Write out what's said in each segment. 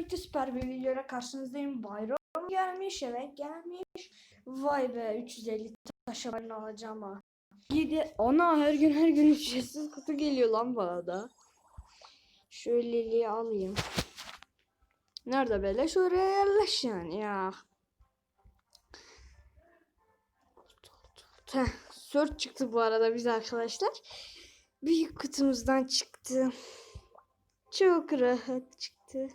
birlikte süper bir videoyla karşınızdayım. Bayram gelmiş, evet gelmiş. Vay be 350 taşa ben alacağım ha. Yedi, ana her gün her gün ücretsiz kutu geliyor lan bana da. Şöyleliği alayım. Nerede beleş oraya yerleş yani ya. Heh, Sört çıktı bu arada biz arkadaşlar. Büyük kutumuzdan çıktı. Çok rahat çıktı.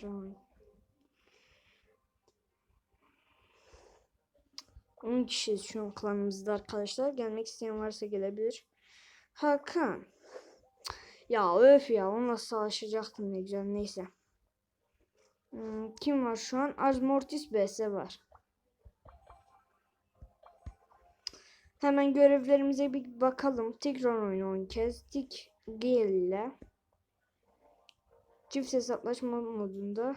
Drawing. 10 kişiyiz şu an klanımızda arkadaşlar. Gelmek isteyen varsa gelebilir. Hakan. Ya öf ya onunla savaşacaktım ne güzel neyse. Hmm, kim var şu an? Azmortis BS var. Hemen görevlerimize bir bakalım. Tekrar oyun 10 kez. Gale ile çift hesaplaşma modunda.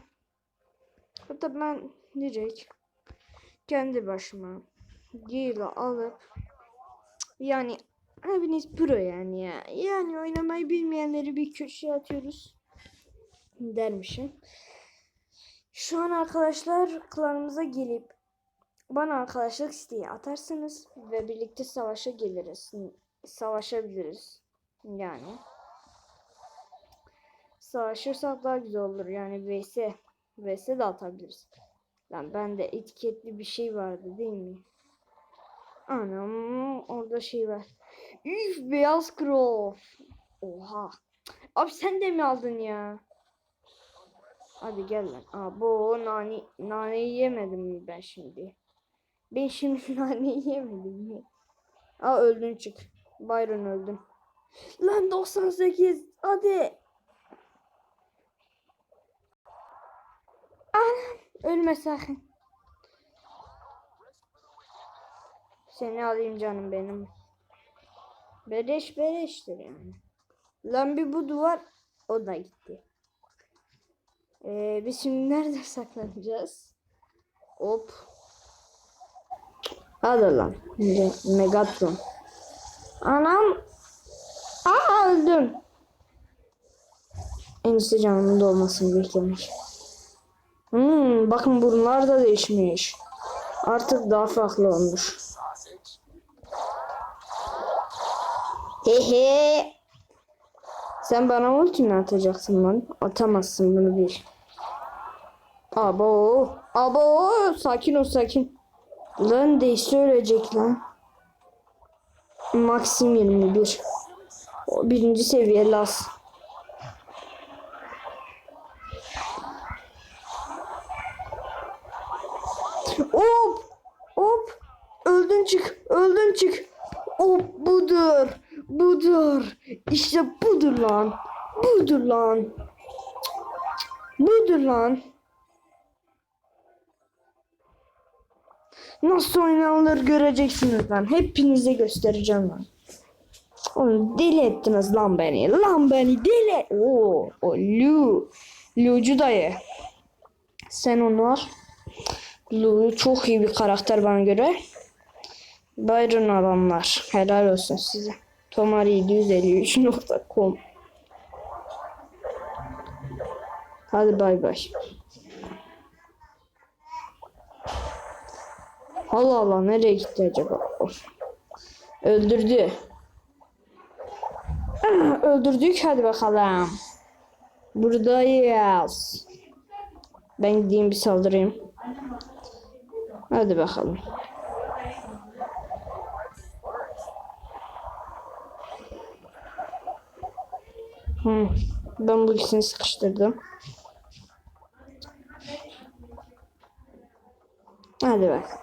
Hatta ben direkt kendi başıma Gale'i alıp yani hepiniz pro yani ya. Yani oynamayı bilmeyenleri bir köşeye atıyoruz dermişim. Şu an arkadaşlar klanımıza gelip bana arkadaşlık isteği atarsınız ve birlikte savaşa geliriz. Savaşabiliriz. Yani. Savaşırsak daha güzel olur. Yani vs. vs de atabiliriz. Lan bende etiketli bir şey vardı değil mi? Anam orada şey var. Üf beyaz krov. Oha. Abi sen de mi aldın ya? Hadi gel lan. Aa, bu nane, naneyi yemedim mi ben şimdi? Ben şimdi naneyi yemedim mi? Aa öldün çık. Byron öldün. Lan 98. Hadi. Anam. Ölme sakın. Seni alayım canım benim. Bereş bereştir yani. Lan bir bu duvar o da gitti. Ee, biz şimdi nerede saklanacağız? Hop. Hadi lan. Me- Megatron. Anam. Aa öldüm. En iyisi canımın dolmasını beklemiş. Bakın bunlar da değişmiş. Artık daha farklı olmuş. Hehe. Sen bana ulti mi atacaksın lan? Atamazsın bunu bil. Abo. Abo. Sakin ol sakin. Lan değişti ölecek lan. Maxim 21. O birinci seviye las. Hop. Hop. Öldün çık. Öldün çık. Hop budur. Budur. İşte budur lan. Budur lan. Budur lan. Nasıl oynanılır göreceksiniz lan. Hepinize göstereceğim lan. Oğlum deli ettiniz lan beni. Lan beni deli. Oo, o Lu. Lucu dayı. Sen onu al. Lu çok iyi bir karakter bana göre. Byron alanlar. Helal olsun size. Tomari753.com Hadi bay bay. Allah Allah nereye gitti acaba? Öldürdü. Ah, Öldürdük hadi bakalım. Buradayız. Ben gideyim bir saldırayım. Hadi bakalım. Hmm. Ben bu ikisini sıkıştırdım. Hadi bak.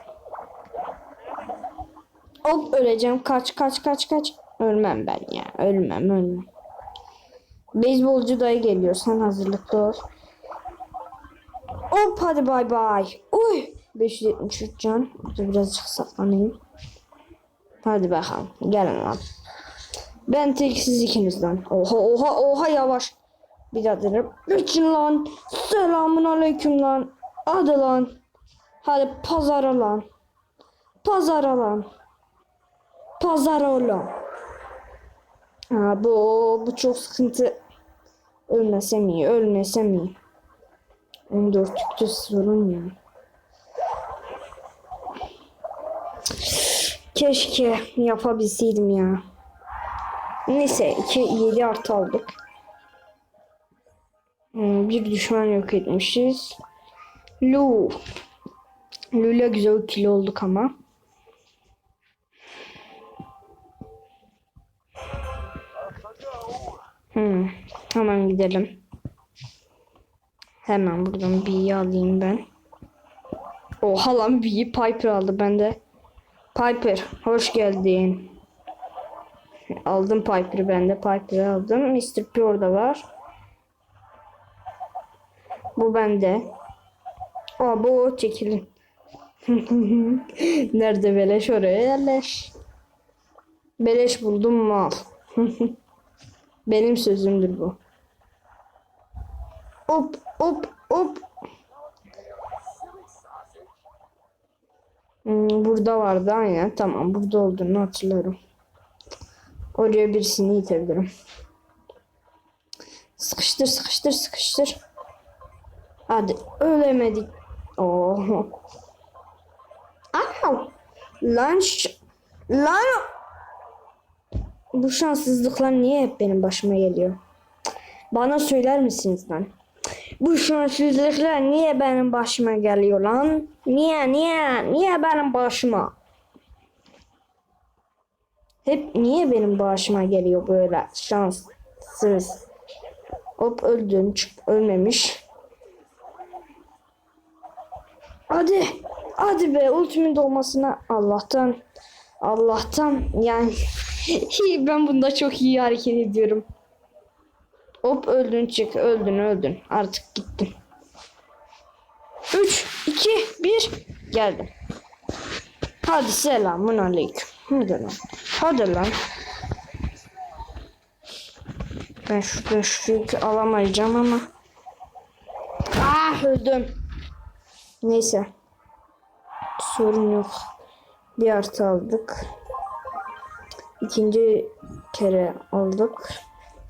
Hop öleceğim. Kaç kaç kaç kaç. Ölmem ben ya. Ölmem ölmem. Beyzbolcu dayı geliyor. Sen hazırlıklı ol. Hop hadi bay bay. Uy. 573 can. Burada birazcık saklanayım. Hadi bakalım. Gelin lan. Ben tek siz ikinizden. Oha oha oha yavaş. Bir daha denerim. Geçin lan. Selamun aleyküm lan. Hadi lan. Hadi pazara lan. Pazara lan. Pazara lan. Ha, bu bu çok sıkıntı. Ölmesem iyi, ölmesem iyi. 14'lükte sorun ya. Keşke yapabilseydim ya. Neyse 2 7 artı aldık. Hmm, bir düşman yok etmişiz. Lu. Lu'yla güzel kill olduk ama. Hmm, hemen gidelim. Hemen buradan B'yi alayım ben. Oha lan B'yi Piper aldı bende. Piper hoş geldin. Aldım Piper'ı ben de Piper'ı aldım. Mr. P orada var. Bu bende. Aa bu çekilin. Nerede beleş oraya yerleş. Beleş buldum mal. Benim sözümdür bu. Hop hop hop. Hmm, burada vardı aynen. Tamam burada olduğunu hatırlıyorum. Oraya birisini itebilirim. Sıkıştır sıkıştır sıkıştır. Hadi ölemedik. Oo. Au. Lan lan bu şanssızlıklar niye hep benim başıma geliyor? Bana söyler misiniz lan? Bu şanssızlıklar niye benim başıma geliyor lan? Niye niye niye benim başıma? Hep niye benim başıma geliyor böyle şanssız? Hop öldüm çık ölmemiş. Hadi hadi be ultimin dolmasına Allah'tan Allah'tan yani ben bunda çok iyi hareket ediyorum. Hop öldün çık öldün öldün artık gittim. 3 2 1 geldim. Hadi selamun aleyküm. Hadi lan. Hadi lan. Ben şurada şu yükü alamayacağım ama. Ah öldüm. Neyse. Sorun yok. Bir artı aldık. İkinci kere aldık.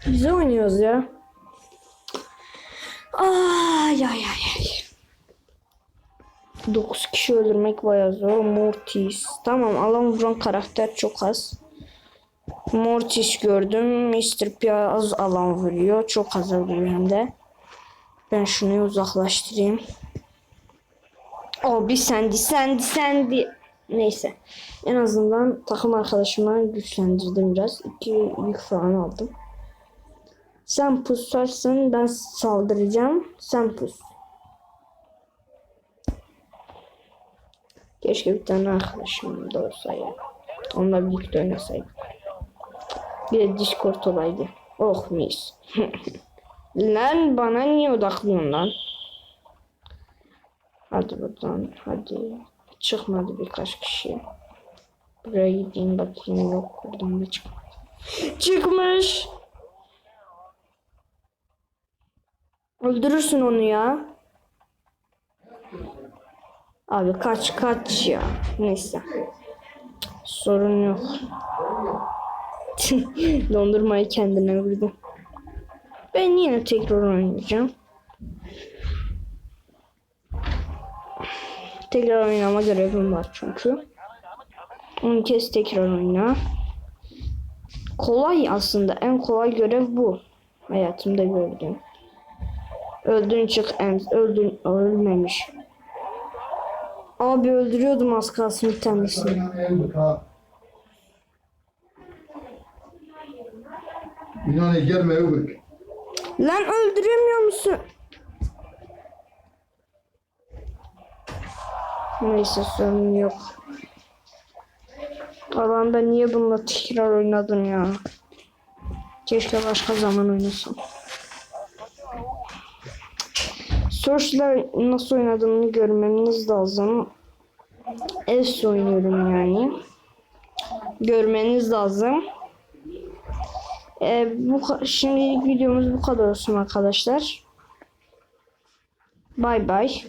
Güzel oynuyoruz ya. Ay ay ay ay. 9 kişi öldürmek bayağı zor. Mortis. Tamam alan vuran karakter çok az. Mortis gördüm. Mr. P az alan vuruyor. Çok az vuruyor hem de. Ben şunu uzaklaştırayım. O bir sendi sendi sendi. Neyse. En azından takım arkadaşıma güçlendirdim biraz. İki yük falan aldım. Sen pusarsın ben saldıracağım. Sen pus. Keşke bir tane arkadaşım da olsa ya. Onunla birlikte oynasaydık. Bir de Discord olaydı. Oh mis. lan bana niye odaklıyorsun lan? Hadi buradan hadi. Çıkmadı birkaç kişi. Buraya gideyim bakayım yok buradan da çıkmadı. Çıkmış. Öldürürsün onu ya. Abi kaç kaç ya. Neyse. Sorun yok. Dondurmayı kendine vurdu. Ben yine tekrar oynayacağım. Tekrar oynama görevim var çünkü. 10 kez tekrar oyna. Kolay aslında. En kolay görev bu. Hayatımda gördüğüm. Öldün çık Ems. Öldün. Ölmemiş. Abi öldürüyordum az kalsın bir tanesini. İnan gelme yok. Lan öldüremiyor musun? Neyse sorun yok. Allah'ım ben niye bununla tekrar oynadım ya. Keşke başka zaman oynasam. Search'la nasıl oynadığımı görmeniz lazım. Es oynuyorum yani. Görmeniz lazım. Ee, bu şimdilik videomuz bu kadar olsun arkadaşlar. Bay bay.